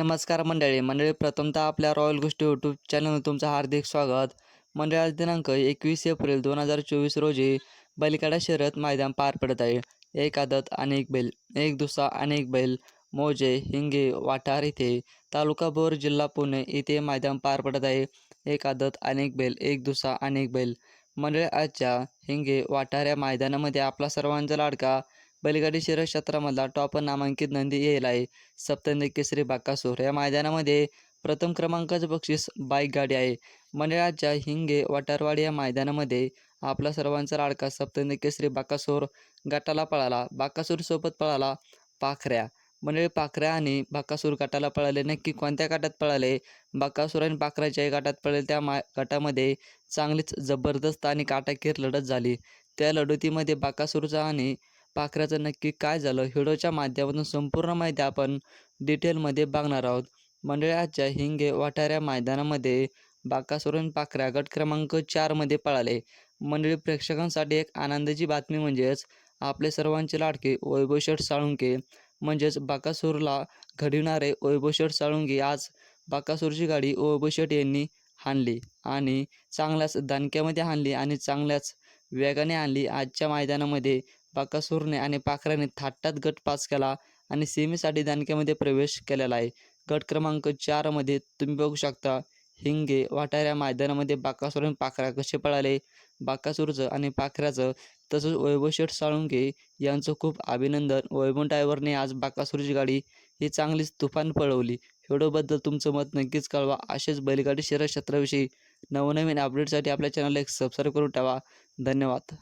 नमस्कार मंडळी. मंडळी प्रथमतः आपल्या रॉयल गोष्टी यूट्यूब चॅनलवर तुमचं हार्दिक स्वागत. मंडळी आज दिनांक एकवीस एप्रिल दोन हजार चोवीस रोजी बैलगाडा शर्यत मैदान पार पडत आहे. एक आदत अनेक बैल. एक दुसरा अनेक बैल. मोजे हिंगे वाठार इथे तालुका बोर जिल्हा पुणे इथे मैदान पार पडत आहे. एक आदत अनेक बैल. एक दुसरा अनेक बैल. मंडळी आजच्या हिंगे वाठार या मैदानामध्ये आपला सर्वांचा लाडका बैलगाडी शर्यत क्षेत्रामधला टॉप नामांकित नंदी येईल आहे. सप्तंदी केसरी बाकासूर या मैदानामध्ये प्रथम क्रमांकाचं बक्षीस बाईक गाडी आहे. मंडळाच्या हिंगे वाटारवाडी या मैदानामध्ये आपला सर्वांचा लाडका सप्तंदी केसरी बाकासूर गटाला पळाला. बाकासूरसोबत पळाला पाखऱ्या. मंडळी पाखऱ्या आणि बाकासूर गटाला पळाले. नक्की कोणत्या गटात पळाले? बाकासूर आणि पाखऱ्याच्या गटात पळाले. त्या मा गटामध्ये चांगलीच जबरदस्त आणि काटाकीर लढत झाली. त्या लढतीमध्ये बाकासूरचा आणि पाखऱ्याचं नक्की काय झालं? व्हिडिओच्या माध्यमातून संपूर्ण माहिती आपण डिटेलमध्ये बघणार आहोत. मंडळी आजच्या हिंगे वाठाऱ्या मैदानामध्ये बाकासोरून पाखऱ्या गट क्रमांक चारमध्ये पळाले. मंडळी प्रेक्षकांसाठी एक आनंदाची बातमी म्हणजेच आपले सर्वांचे लाडके वैभवशेठ साळुंके. म्हणजेच बाकासूरला घडविणारे वैभवशेठ साळुंके आज बाकासूरची गाडी वैभवशेठ यांनी हाणली आणि चांगल्याच दणक्यामध्ये हाणली आणि चांगल्याच वेगाने आणली आजच्या मैदानामध्ये बाकासूरने आणि पाखराने थाटात गट पास केला आणि सेमीसाठी दानक्यामध्ये प्रवेश केलेला आहे. गट क्रमांक चारमध्ये तुम्ही बघू शकता हिंगे वाटाऱ्या मैदानामध्ये बाकासूर आणि पाखरा कसे पळाले? बाकासूरचं आणि पाखऱ्याचं तसंच वैभवशेठ साळुंके यांचं खूप अभिनंदन. वैभव ड्रायव्हरने आज बाकासूरची गाडी ही चांगलीच तुफान पळवली. व्हिडिओबद्दल तुमचं मत नक्कीच कळवा. असेच बैलगाडी शहर क्षेत्राविषयी नवनवीन अपडेटसाठी आपल्या चॅनलला एक सबस्क्राईब करून ठेवा. धन्यवाद.